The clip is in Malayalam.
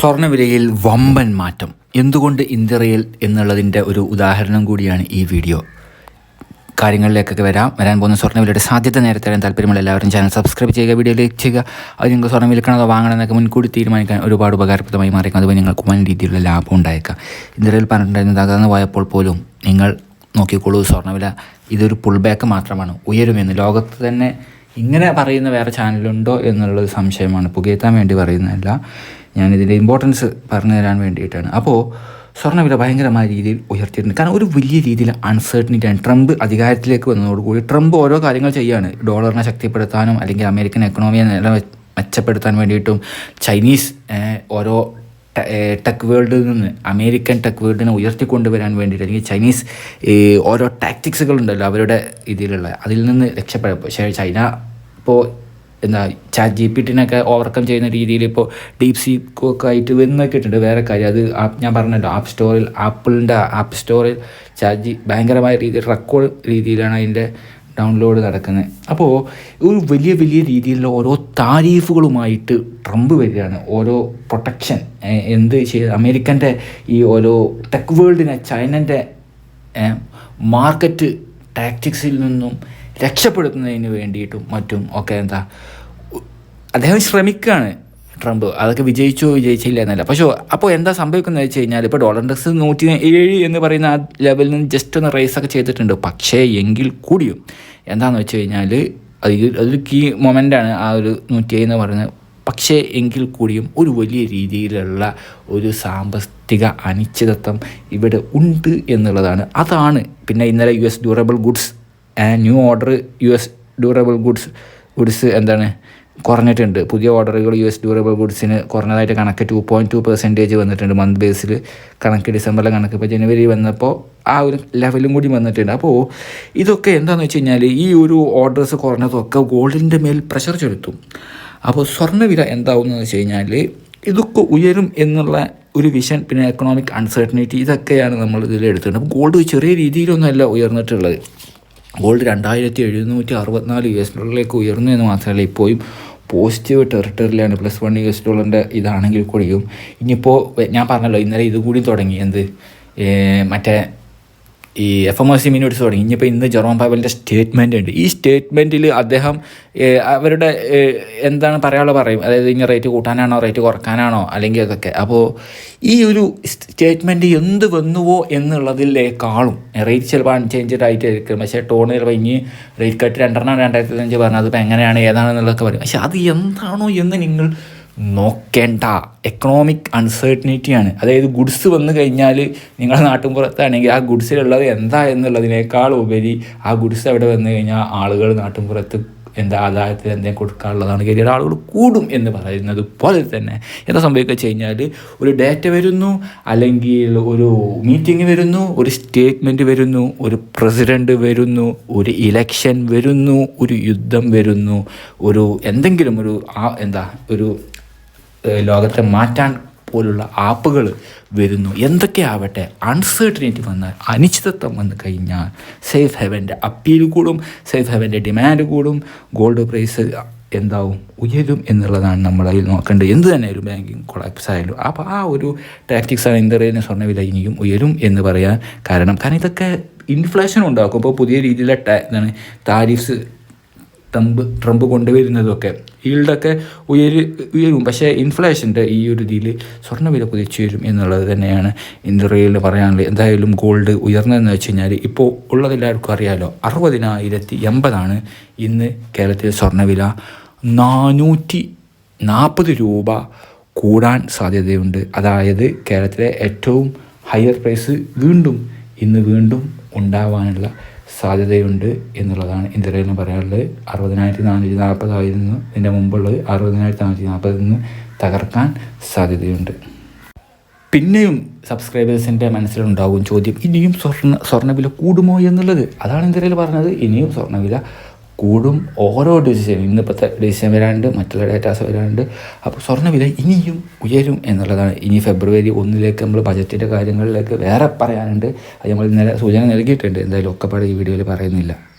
സ്വർണവിലയിൽ വമ്പൻ മാറ്റം. എന്തുകൊണ്ട് ഇന്ത്യയിൽ എന്നുള്ളതിന്റെ ഒരു ഉദാഹരണം കൂടിയാണ് ഈ വീഡിയോ. കാര്യങ്ങളിലേക്കൊക്കെ വരാം. വരാൻ പോകുന്ന സ്വർണവിലയുടെ സാധ്യത നേരത്തെ അറിയാൻ താല്പര്യമുള്ള എല്ലാവരും ചാനൽ സബ്സ്ക്രൈബ് ചെയ്യുക വീഡിയോ ലൈക്ക് ചെയ്യുക. അത് നിങ്ങൾക്ക് സ്വർണം വിൽക്കണോ അതോ വാങ്ങണം എന്നൊക്കെ മുൻകൂടി തീരുമാനിക്കാൻ ഒരുപാട് ഉപകാരപ്രദമായി മാറിയേക്കും. അതുപോലെ നിങ്ങൾക്ക് വൻ രീതിയിലുള്ള ലാഭം ഉണ്ടായേക്കാം. ഇന്ത്യയിൽ പറഞ്ഞിട്ടുണ്ടായിരുന്നത് തകർന്നു പോയപ്പോൾ പോലും നിങ്ങൾ നോക്കിക്കോളൂ സ്വർണവില ഇതൊരു പുൾ ബാക്ക് മാത്രമാണ് ഉയരുമെന്ന്. ലോകത്ത് തന്നെ ഇങ്ങനെ പറയുന്ന വേറെ ചാനലുണ്ടോ എന്നുള്ളൊരു സംശയമാണ്. പുകയത്താൻ വേണ്ടി പറയുന്നതല്ല. ഞാനിതിന്റെ ഇമ്പോർട്ടൻസ് പറഞ്ഞു തരാൻ വേണ്ടിയിട്ടാണ്. അപ്പോൾ സ്വർണവില ഭയങ്കരമായ രീതിയിൽ ഉയർത്തിയിട്ടുണ്ട്. കാരണം ഒരു വലിയ രീതിയിൽ അൺസർട്ടനിറ്റിയാണ് ട്രംപ് അധികാരത്തിലേക്ക് വന്നതോടുകൂടി ട്രംപ് ഓരോ കാര്യങ്ങൾ ചെയ്യാണ്. ഡോളറിനെ ശക്തിപ്പെടുത്താനും അല്ലെങ്കിൽ അമേരിക്കൻ എക്കണോമിയെ നില മെച്ചപ്പെടുത്താൻ വേണ്ടിയിട്ടും ചൈനീസ് ഓരോ ടെക് വേൾഡിൽ നിന്ന് അമേരിക്കൻ ടെക് വേൾഡിനെ ഉയർത്തിക്കൊണ്ടുവരാൻ വേണ്ടിയിട്ട് അല്ലെങ്കിൽ ചൈനീസ് ഈ ഓരോ ടാക്ടിക്സുകൾ ഉണ്ടല്ലോ അവരുടെ ഇതിലുള്ള അതിൽ നിന്ന് രക്ഷപ്പെടാം പക്ഷേ ചൈന ഇപ്പോൾ എന്താ ചാറ്റ് ജി പി ടിനൊക്കെ ഓവർകം ചെയ്യുന്ന രീതിയിൽ ഇപ്പോൾ ഡീപ് സീക്കൊക്കെ ആയിട്ട് വന്നൊക്കെ ഇട്ടുണ്ട് വേറെ കാര്യം അത് ഞാൻ പറഞ്ഞല്ലോ ആപ്പ് സ്റ്റോറിൽ ആപ്പിളിന്റെ ആപ്പ് സ്റ്റോറിൽ ചാറ്റ് ജി ഭയങ്കരമായ രീതിയിൽ റെക്കോർഡ് രീതിയിലാണ് അതിന്റെ ഡൗൺലോഡ് നടക്കുന്നത് അപ്പോൾ ഒരു വലിയ വലിയ രീതിയിലുള്ള ഓരോ താരീഫുകളുമായിട്ട് ട്രംപ് വരികയാണ്. ഓരോ പ്രൊട്ടക്ഷൻ എന്ത് ചെയ്ത് അമേരിക്കന്റെ ഈ ഓരോ ടെക് വേൾഡിനെ ചൈനന്റെ മാർക്കറ്റ് ടാക്റ്റിക്സിൽ നിന്നും രക്ഷപ്പെടുത്തുന്നതിന് വേണ്ടിയിട്ടും മറ്റും ഒക്കെ എന്താ അദ്ദേഹം ശ്രമിക്കുകയാണ്. ട്രംപ്. അതൊക്കെ വിജയിച്ചോ വിജയിച്ചില്ല എന്നല്ല പക്ഷേ അപ്പോൾ എന്താ സംഭവിക്കുന്നത് വെച്ച് കഴിഞ്ഞാൽ ഇപ്പോൾ ഡോളർ ഇൻഡെക്സ് നൂറ്റി ഏഴ് എന്ന് പറയുന്ന ആ ലെവലിൽ നിന്ന് ജസ്റ്റ് ഒന്ന് റേസ് ഒക്കെ ചെയ്തിട്ടുണ്ട്. പക്ഷേ എങ്കിൽ കൂടിയും എന്താണെന്ന് വെച്ച് കഴിഞ്ഞാൽ അത് അതൊരു കീ മൊമെന്റാണ് ആ ഒരു നൂറ്റി എന്ന് പറയുന്നത്. പക്ഷേ എങ്കിൽ കൂടിയും ഒരു വലിയ രീതിയിലുള്ള ഒരു സാമ്പത്തിക അനിശ്ചിതത്വം ഇവിടെ ഉണ്ട് എന്നുള്ളതാണ്. അതാണ് പിന്നെ ഇന്നലെ U S durable goods new order U S durable goods goods എന്താണ്? കുറഞ്ഞിട്ടുണ്ട്. പുതിയ ഓർഡറുകൾ യു എസ് ഡ്യൂറബിൾ ഗുഡ്സിന് കുറഞ്ഞതായിട്ട് കണക്ക് ടു പോയിന്റ് ടു പെർസെന്റേജ് വന്നിട്ടുണ്ട് മന്ത് ബേസിൽ കണക്ക് ഡിസംബറിലെ കണക്ക്. ഇപ്പോൾ ജനുവരി വന്നപ്പോൾ ആ ഒരു ലെവലും കൂടി വന്നിട്ടുണ്ട്. അപ്പോൾ ഇതൊക്കെ എന്താണെന്ന് വെച്ച് കഴിഞ്ഞാൽ ഈ ഒരു ഓർഡേഴ്സ് കുറഞ്ഞതൊക്കെ ഗോൾഡിന്റെ മേൽ പ്രഷർ ചെലുത്തും. അപ്പോൾ സ്വർണവില എന്താവുന്നതെന്ന് വെച്ച് കഴിഞ്ഞാൽ ഇതൊക്കെ ഉയരും എന്നുള്ള ഒരു വിഷൻ പിന്നെ എക്കണോമിക് അൺസർട്ടനിറ്റി ഇതൊക്കെയാണ് നമ്മൾ ഇതിൽ എടുത്തിട്ടുണ്ട് അപ്പോൾ ഗോൾഡ് ചെറിയ രീതിയിലൊന്നുമല്ല ഉയർന്നിട്ടുള്ളത്. ഗോൾഡ് രണ്ടായിരത്തി എഴുന്നൂറ്റി അറുപത്തിനാല് യു എസ് ഡോളറിലേക്ക് ഉയർന്നു എന്ന് മാത്രമല്ല ഇപ്പോഴും പോസിറ്റീവ് ടെറിട്ടറിയിലാണ് പ്ലസ് വൺ യു എസ് ഡോളറിന്റെ ഇതാണെങ്കിൽ കൂടിയും. ഇനിയിപ്പോൾ ഞാൻ പറഞ്ഞല്ലോ ഇന്നലെ ഇതും കൂടി തുടങ്ങി. എന്ത്? മറ്റേ ഈ F M S C minutes തുടങ്ങി. ഇനിയിപ്പോൾ ഇന്ന് ജെറോം പാവലിന്റെ സ്റ്റേറ്റ്മെന്റ് ഉണ്ട്. ഈ സ്റ്റേറ്റ്മെന്റിൽ അദ്ദേഹം അവരുടെ എന്താണ് പറയാനുള്ള പറയും. അതായത് ഇനി റേറ്റ് കൂട്ടാനാണോ റേറ്റ് കുറക്കാനാണോ അല്ലെങ്കിൽ അതൊക്കെ അപ്പോൾ ഈ ഒരു സ്റ്റേറ്റ്മെന്റ് എന്ത് വന്നുവോ എന്നുള്ളതിലേക്കാളും റേറ്റ് ചിലപ്പോൾ അൺചേഞ്ച്ഡ് ആയിട്ടായിരിക്കും. പക്ഷേ ടോൺ ചിലപ്പോൾ ഇനി റേറ്റ് കട്ട് രണ്ടെണ്ണം രണ്ടായിരത്തി അഞ്ച് പറഞ്ഞത് അതിപ്പോൾ എങ്ങനെയാണ് ഏതാണെന്നുള്ളതൊക്കെ പറയും പക്ഷേ അത് എന്താണോ എന്ന് നിങ്ങൾ നോക്കേണ്ട. എക്കണോമിക് അൺസർട്ടനിറ്റിയാണ് അതായത് ഗുഡ്സ് വന്നു കഴിഞ്ഞാൽ നിങ്ങളുടെ നാട്ടിൻ പുറത്താണെങ്കിൽ ആ ഗുഡ്സിലുള്ളത് എന്താ എന്നുള്ളതിനേക്കാൾ ഉപരി ആ ഗുഡ്സ് അവിടെ വന്നു കഴിഞ്ഞാൽ ആളുകൾ നാട്ടിൻ പുറത്ത് എന്താ ആദായത്തിൽ എന്തെങ്കിലും കൊടുക്കാനുള്ളതാണ്. കരിയർ ആളുകൾ കൂടും എന്ന് പറയുന്നത് പോലെ തന്നെ. എന്താ സംഭവിക്കുക വെച്ച് കഴിഞ്ഞാൽ ഒരു ഡേറ്റ വരുന്നു അല്ലെങ്കിൽ ഒരു മീറ്റിംഗ് വരുന്നു ഒരു സ്റ്റേറ്റ്മെന്റ് വരുന്നു ഒരു പ്രസിഡന്റ് വരുന്നു ഒരു ഇലക്ഷൻ വരുന്നു ഒരു യുദ്ധം വരുന്നു ഒരു എന്തെങ്കിലും ഒരു എന്താ ഒരു ലോകത്തെ മാറ്റാൻ പോലുള്ള ആപ്പുകൾ വരുന്നു. എന്തൊക്കെ ആവട്ടെ അൺസർട്ടനിറ്റി വന്നാൽ അനിശ്ചിതത്വം വന്നു കഴിഞ്ഞാൽ സേഫ് ഹെവന്റെ അപ്പീൽ കൂടും സേഫ് ഹെവന്റെ ഡിമാൻഡ് കൂടും ഗോൾഡ് പ്രൈസ് എന്താവും ഉയരും എന്നുള്ളതാണ് നമ്മൾ അതിൽ നോക്കേണ്ടത്. എന്ത് തന്നെ ഒരു ബാങ്കിങ് കൊളാപ്സ് ആയാലും. അപ്പോൾ ആ ഒരു ടാക്ടിക്സാണ് ഇന്ത്യയിലെ സ്വർണവില ഇനിയും ഉയരും എന്ന് പറയാൻ കാരണം. കാരണം ഇതൊക്കെ ഇൻഫ്ലേഷൻ ഉണ്ടാക്കും. ഇപ്പോൾ പുതിയ രീതിയിലെ എന്താണ് താരിഫ്സ് ട്രംപ് ട്രംപ് കൊണ്ടുവരുന്നതൊക്കെ. ഈൽഡൊക്കെ ഉയരു ഉയരും. പക്ഷേ ഇൻഫ്ലേഷന്റെ ഈ ഒരു രീതിയിൽ സ്വർണവില കുതിച്ചു വരും എന്നുള്ളത് തന്നെയാണ് ഇന്ത്യയിൽ പറയാനുള്ളത്. എന്തായാലും ഗോൾഡ് ഉയർന്നതെന്ന് വെച്ച് കഴിഞ്ഞാൽ ഇപ്പോൾ ഉള്ളതെല്ലാവർക്കും അറിയാമല്ലോ അറുപതിനായിരത്തി എൺപതാണ് ഇന്ന് കേരളത്തിലെ സ്വർണവില. നാനൂറ്റി നാൽപ്പത് രൂപ കൂടാൻ സാധ്യതയുണ്ട്. അതായത് കേരളത്തിലെ ഏറ്റവും ഹയർ പ്രൈസ് വീണ്ടും ഇന്ന് വീണ്ടും ഉണ്ടാവാനുള്ള സാധ്യതയുണ്ട് എന്നുള്ളതാണ് ഇന്ദ്രയിലും പറയാനുള്ളത്. അറുപതിനായിരത്തി നാനൂറ്റി നാൽപ്പതായിരുന്നു ഇതിന്റെ മുമ്പുള്ളത് അറുപതിനായിരത്തി നാനൂറ്റി നാൽപ്പതിൽ നിന്ന് തകർക്കാൻ സാധ്യതയുണ്ട്. പിന്നെയും സബ്സ്ക്രൈബേഴ്സിന്റെ മനസ്സിലുണ്ടാകും ചോദ്യം ഇനിയും സ്വർണ സ്വർണവില കൂടുമോ എന്നുള്ളത്? അതാണ് ഇന്ത്യയിൽ പറഞ്ഞത്. ഇനിയും സ്വർണവില കൂടും. ഓരോ ഡിസിഷൻ ഇന്നിപ്പോഴത്തെ ഡിസിഷൻ വരാണ്ട് മറ്റുള്ള ഡേറ്റാസ് വരാണ്ട്. അപ്പോൾ സ്വർണവില ഇനിയും ഉയരും എന്നുള്ളതാണ്. ഇനി ഫെബ്രുവരി ഒന്നിലേക്ക് നമ്മൾ ബജറ്റിന്റെ കാര്യങ്ങളിലേക്ക് വേറെ പറയാനുണ്ട്. അത് നമ്മൾ ഇന്നലെ സൂചന നൽകിയിട്ടുണ്ട്. എന്തായാലും ഒക്കെപ്പാട് ഈ വീഡിയോയിൽ പറയുന്നില്ല.